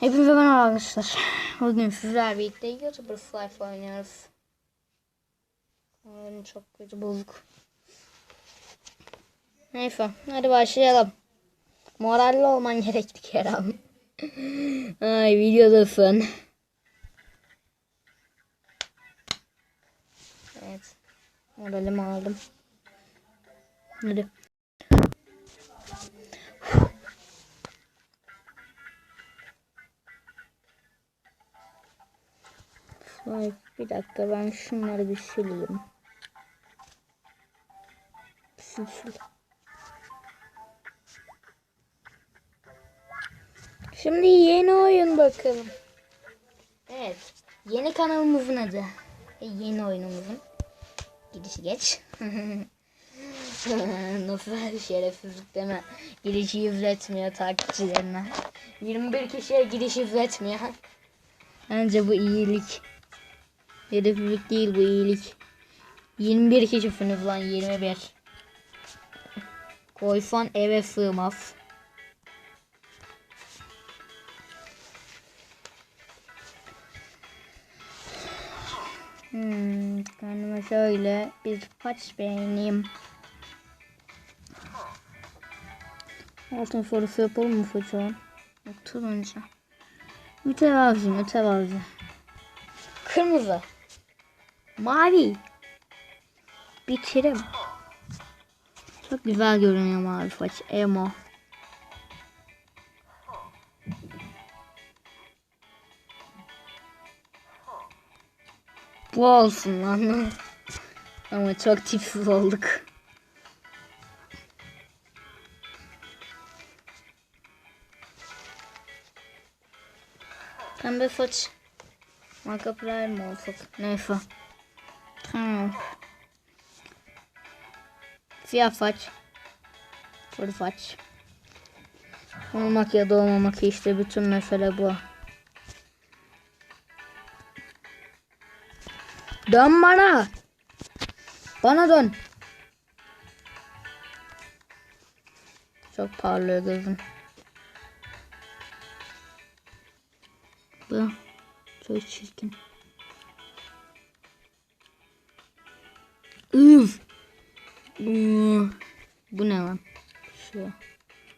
Hepinize merhaba arkadaşlar. Bugün sizler birlikte YouTuber Life oynuyoruz. Moralim çok kötü bozuk. Neyse hadi başlayalım. Moralli olman gerekti Kerem. Ay videodasın. Evet. Moralimi aldım. Hadi. Ay, bir dakika ben şunları bir sileyim. Sil sil. Şimdi yeni oyun bakalım. Evet. Yeni kanalımızın adı. E, yeni oyunumuzun. Gidişi geç. Nasıl şerefsizlik deme. Girişi izletmiyor takipçilerine. 21 kişiye giriş izletmiyor. Bence bu iyilik. Şerefsizlik değil bu iyilik. 21 kişisiniz lan 21. Koysan eve sığmaz. Hmm, kendime şöyle bir paç beğeneyim. Altın sorusu yapalım mı? Yok turuncu. Mütevazi mütevazi. Kırmızı. Mavi. Bitirim. Çok güzel görünüyor mavi saç. Emo. Bu olsun lan. Ama çok tipsiz olduk. Pembe saç. Marka Prime olsak? Neyse. Tamam. Siyah saç. Kuru saç. Olmak ya da olmamak işte bütün mesele bu. Dön bana. Bana dön. Çok parlıyor gözüm. Bu. Çok çirkin. Bu, ne lan? Şu.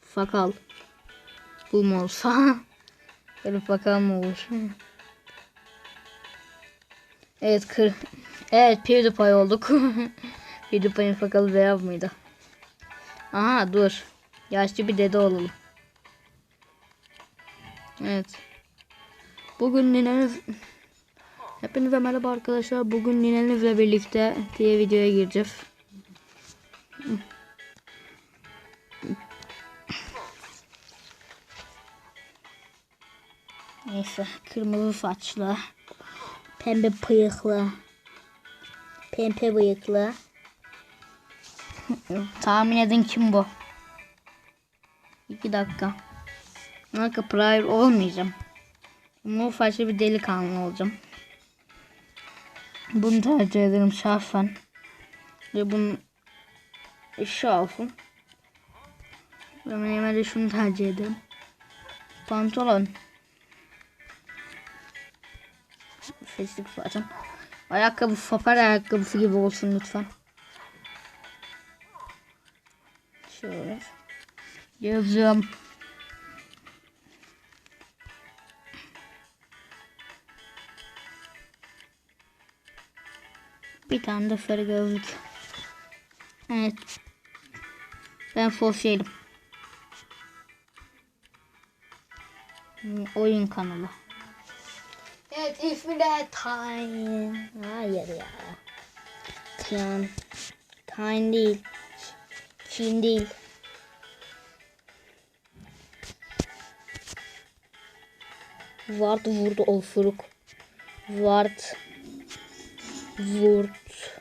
Fakal. Bu mu olsa? Böyle fakal mı olur? Evet kır. Evet PewDiePie olduk. PewDiePie'nin fakalı beyaz mıydı? Aha dur. Yaşlı bir dede olalım. Evet. Bugün nineniz... Hepinize merhaba arkadaşlar. Bugün ninenizle birlikte diye videoya gireceğiz. Neyse. Kırmızı saçlı. Pembe bıyıklı. Pembe bıyıklı. Tahmin edin kim bu? İki dakika. Marka Pryor olmayacağım. Mor saçlı bir delikanlı olacağım. Bunu tercih ederim şahsen. Ve bunun işi olsun. Ben yemede şunu tercih ederim. Pantolon. Seçtik zaten. Ayakkabı fapar ayakkabısı gibi olsun lütfen. Şöyle. Yazıyorum. Bir tane de sarı gözlük. Evet. Ben sosyalim. Oyun kanalı. Evet ismi de Time. Hayır ya. Time. Time değil. Çin değil. Vart vurdu ofuruk. Vart vurt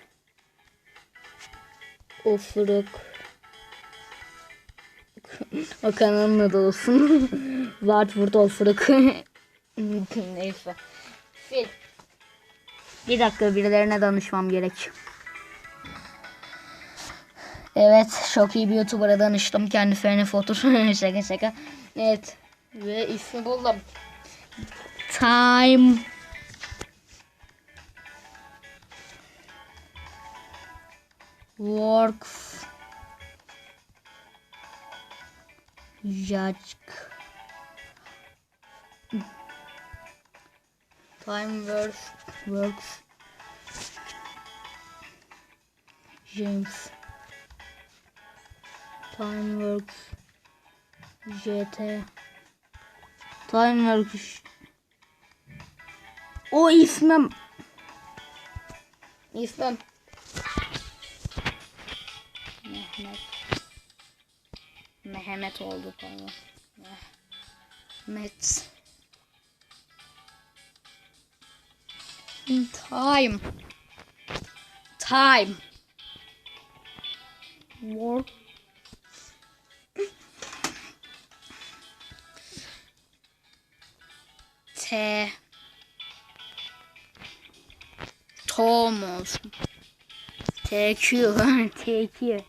ofuruk. o kanalın adı olsun. Vart vurdu ofuruk. Neyse. Fil. Bir dakika birilerine danışmam gerek. Evet çok iyi bir YouTuber'a danıştım. Kendisine fotoğraf şaka şaka. Evet. Ve ismi buldum. Time. Works. Judge. Time works. Works. James. Time works. JT. Time works. O ismim. İsmim. Mehmet. Mehmet oldu pardon. Mehmet. Time. Time. Work. T. Thomas. TQ. TQ.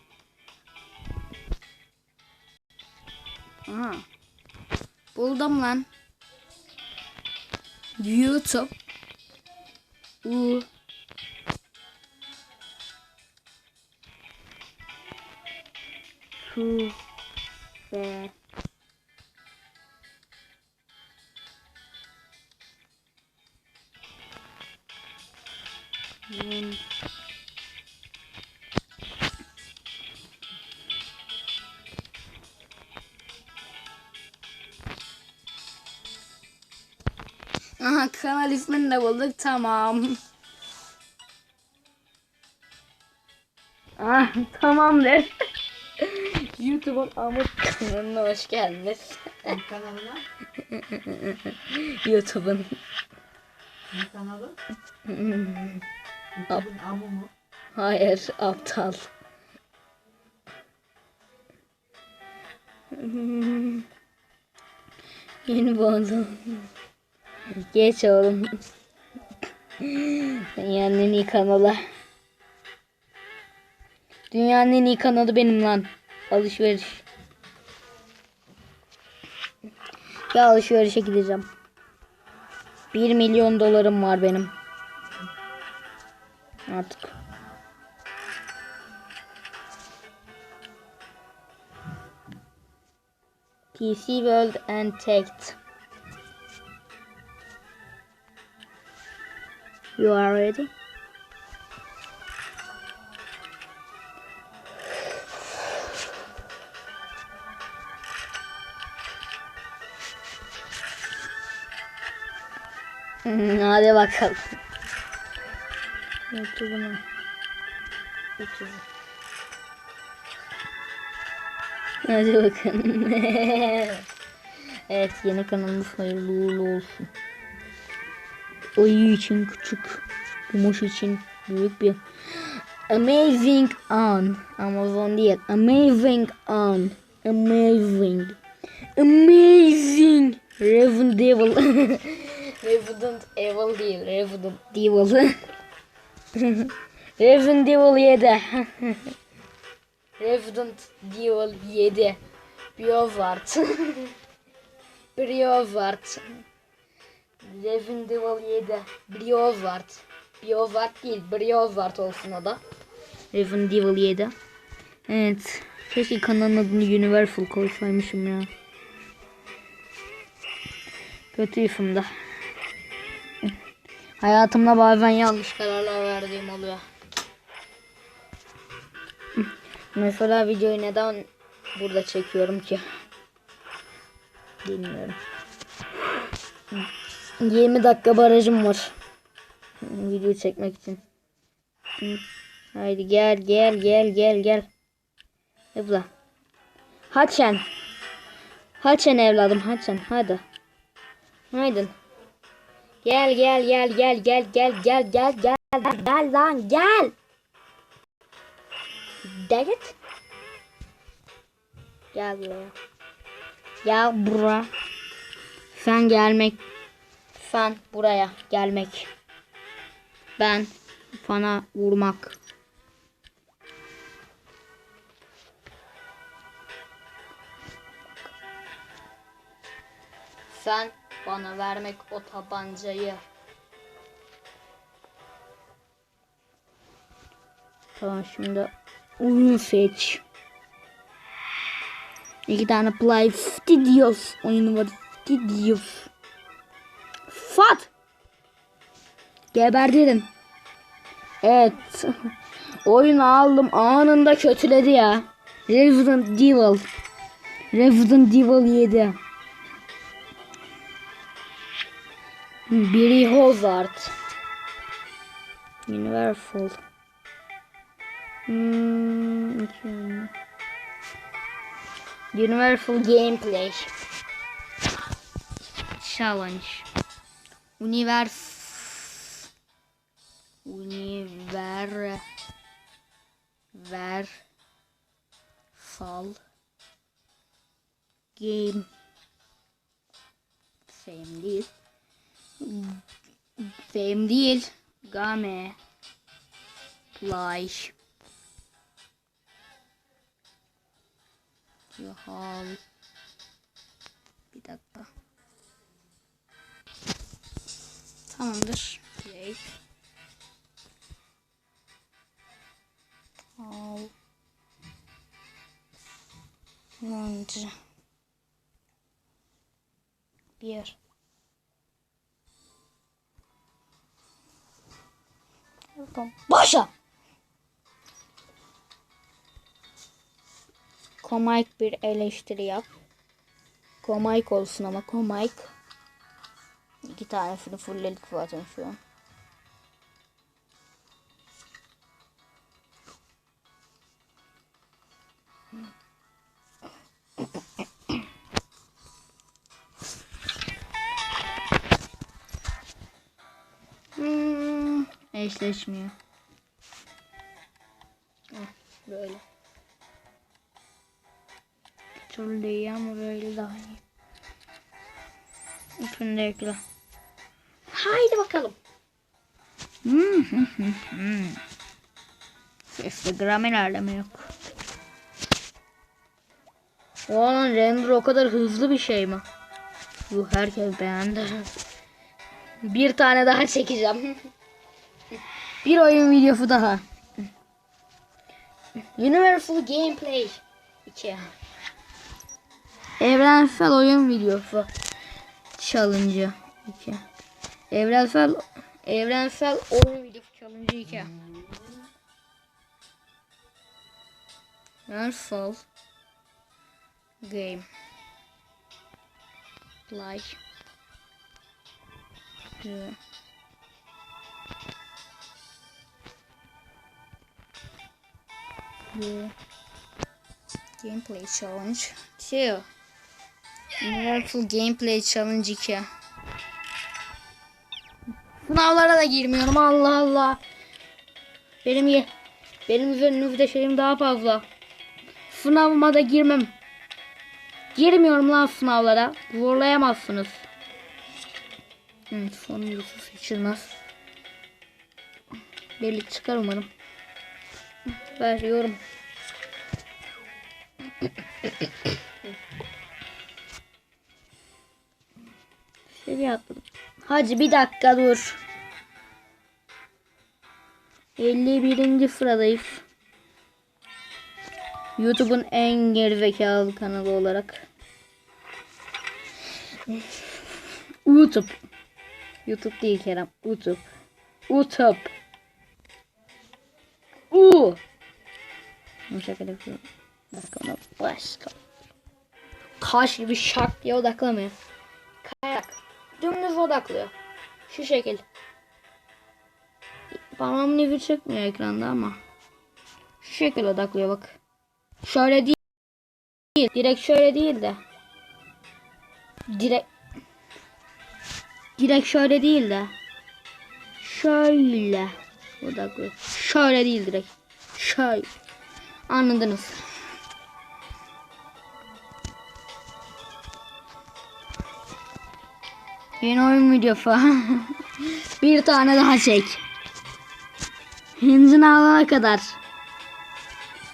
Aha. Buldum lan. YouTube. U. Su. Ve. Aha kanal ismini de bulduk tamam. Ah tamamdır. YouTube'un Amut kanalına hoş geldiniz. kanalına. YouTube'un. Ne kanalı? YouTube'un amu mu? Hayır aptal. Yeni buldum. Geç oğlum. Dünyanın en iyi kanalı. Dünyanın en iyi kanalı benim lan. Alışveriş. Ya alışverişe gideceğim. 1 milyon dolarım var benim. Artık. PC World and Tech. You are ready? Hmm, Hadi bakalım. YouTube'una. YouTube. Hadi bakın. evet yeni kanalımız hayırlı uğurlu olsun. Ayı için küçük, kumaş için büyük bir amazing on. Amazon değil. Amazing on. Amazing. Amazing. Revenant Devil. Revenant Evil değil. Revenant Devil. Revenant Devil 7. Revenant Devil 7. Biovart. Biovart. Revenant Devil 7. Biovart. Biovart değil. Biovart olsun o da. Revenant Devil 7. Evet. Keşke kanalın adını Universal koysaymışım ya. Kötü yapımda. Hayatımda bazen yanlış kararlar verdiğim oluyor. Mesela videoyu neden burada çekiyorum ki? Bilmiyorum. 20 dakika barajım var. Video çekmek için. Haydi gel gel gel gel gel. Zıpla. Haçen. Haçen evladım haçen hadi. Haydi. Gel gel gel gel gel gel gel gel gel gel lan gel. Daggett. Gel buraya. Gel buraya. Sen gelmek. Sen buraya gelmek. Ben sana vurmak. Sen Bana vermek o tabancayı. Tamam şimdi oyun seç. İki tane Play Studios oyunu var. Studios. Geberdirim. Evet. Oyunu aldım anında kötüledi ya. Resident Evil. Resident Evil 7. Biri Hazard. Universal. Hmm, oyun. Universal Gameplay. Challenge. Univers Game Same değil Same değil Game Play Yuhal Bir dakika Tamamdır. Play. Al. Lancı. Bir. Başla. Komik bir eleştiri yap. Komik olsun ama komik. İki tanesini fullledik zaten şu an. Eşleşmiyor. Heh, böyle. Çok iyi ama böyle daha iyi. Üçünü de ekle. Haydi bakalım. Instagram ilerleme yok. Oğlum render o kadar hızlı bir şey mi? Bu herkes beğendi. Bir tane daha çekeceğim. bir oyun videosu daha. Universal Gameplay 2. Evrensel oyun videosu. Challenge 2. Evrensel evrensel oyun videosu challenge 2. Evrensel game play Yeah. Yeah. Gameplay challenge 2. Universal Gameplay Challenge 2. Sınavlara da girmiyorum Allah Allah. Benim ye benim üzerinizde şeyim daha fazla. Sınavıma da girmem. Girmiyorum lan sınavlara. Zorlayamazsınız. Evet, sonuncusu seçilmez. Birlik çıkar umarım. Veriyorum. Seviye atladım. Hacı bir dakika dur. 51. sıradayız. YouTube'un en gerizekalı kanalı olarak. YouTube. YouTube değil Kerem. YouTube. YouTube. Bu şaka yapıyorum. Başka ona başka. Kaş gibi şak diye odaklamıyor. Kayarak. Dümdüz odaklıyor. Şu şekil. Parmağımın izi çıkmıyor ekranda ama. Şu şekil odaklıyor bak. Şöyle değil. Direkt şöyle değil de. Direkt. Direkt şöyle değil de. Şöyle. Odaklıyor. Şöyle değil direkt. Şöyle. Anladınız. Yeni oyun videosu. Bir tane daha çek. Henzini alana kadar.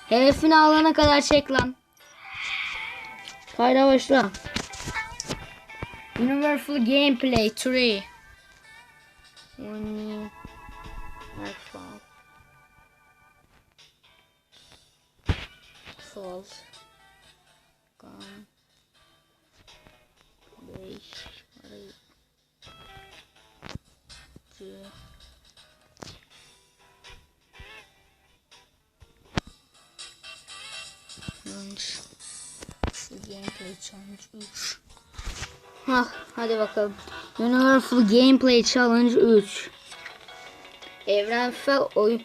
Hedefini alana kadar çek lan. Kayda başla. Universal Gameplay 3. False. Gun. Beş. Altı. Challenge. Gameplay Challenge 3. Hah, hadi bakalım. Universal Gameplay Challenge 3. Evrensel oyun.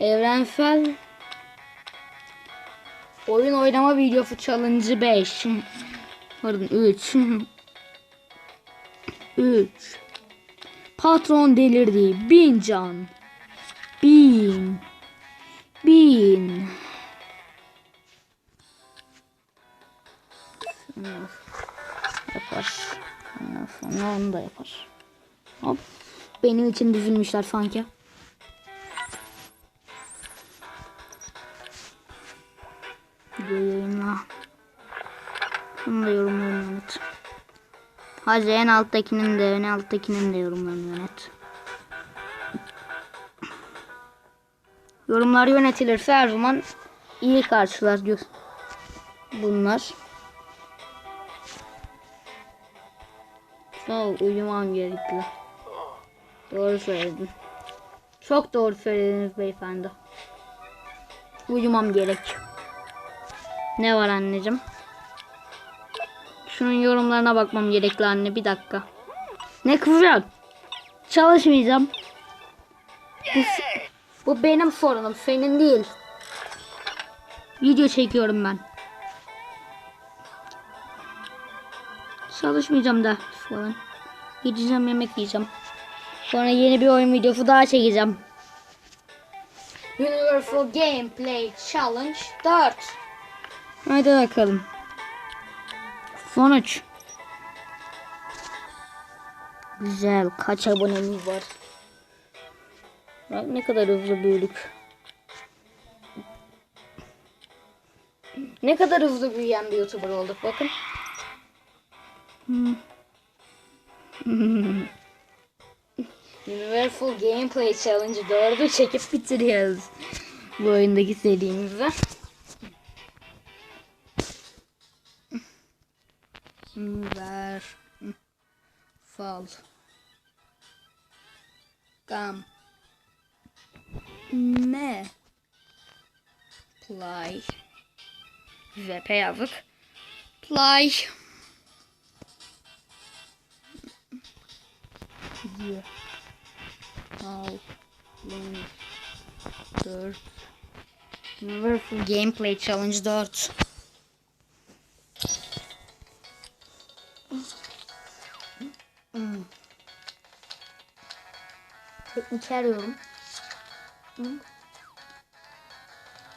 Evrensel oyun oynama videosu challenge 5. Pardon 3. 3. Patron delirdi. Bin can. Bin. Bin. Yapar. Ondan sonra onu da yapar. Hop. Benim için dizilmişler sanki. Video yayınla. Bunu da yorumlarını yönet. Hadi en alttakinin de en alttakinin de yorumlarını yönet. Yorumlar yönetilirse her zaman iyi karşılar. Bunlar. Sağ ol uyumam gerekli. Doğru söyledin. Çok doğru söylediniz beyefendi. Uyumam gerek. Ne var anneciğim? Şunun yorumlarına bakmam gerekli anne. Bir dakika. Ne kızıyorsun? Çalışmayacağım. Bu, bu benim sorunum. Senin değil. Video çekiyorum ben. Çalışmayacağım da falan. Gideceğim yemek yiyeceğim. Sonra yeni bir oyun videosu daha çekeceğim. Universal Gameplay Challenge 4. Hadi bakalım. Sonuç. Güzel. Kaç abonemiz var? Bak ne kadar hızlı büyüdük. Ne kadar hızlı büyüyen bir YouTuber olduk bakın. Universal Gameplay Challenge 4'ü çekip bitiriyoruz. Bu oyundaki serimizi. Fal. Gam. Ne? Play. VP yazık. Play. Yeah. Al. Link. 4. Universal Gameplay Challenge 4. Hmm. Teknik arıyorum. Hı.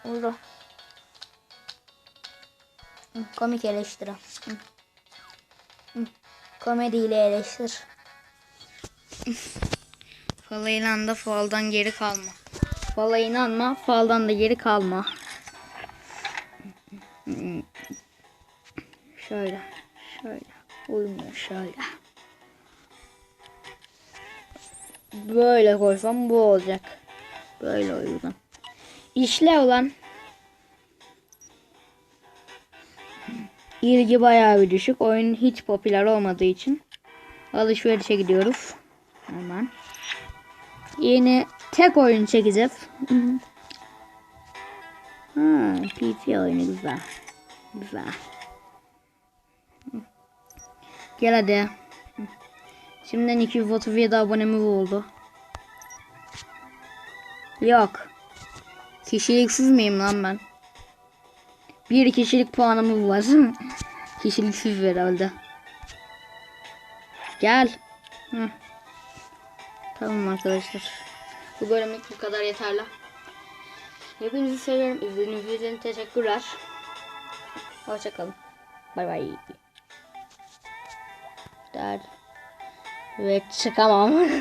Orada. Hı, Komik eleştiri. Hı. Hı. Komediyle eleştir. Fala inanma, faldan geri kalma. Fala inanma, faldan da geri kalma. Şöyle, şöyle. Uymuyor şöyle. Böyle koysam bu olacak. Böyle uyudum. İşlev lan. İlgi bayağı bir düşük. Oyun hiç popüler olmadığı için alışverişe gidiyoruz. Hemen. Yeni tek oyun çekeceğiz. ha, PC oyunu güzel. Güzel. Gel hadi. Şimdiden 237 abonemiz oldu. Yok. Kişiliksiz miyim lan ben? Bir kişilik puanımız var. Kişiliksiz herhalde. Gel. Hı. Tamam arkadaşlar. Bu bölümlük bu kadar yeterli. Hepinizi seviyorum. İzlediğiniz için teşekkürler. Hoşçakalın. Bay bay. Der. Ve çıkamam.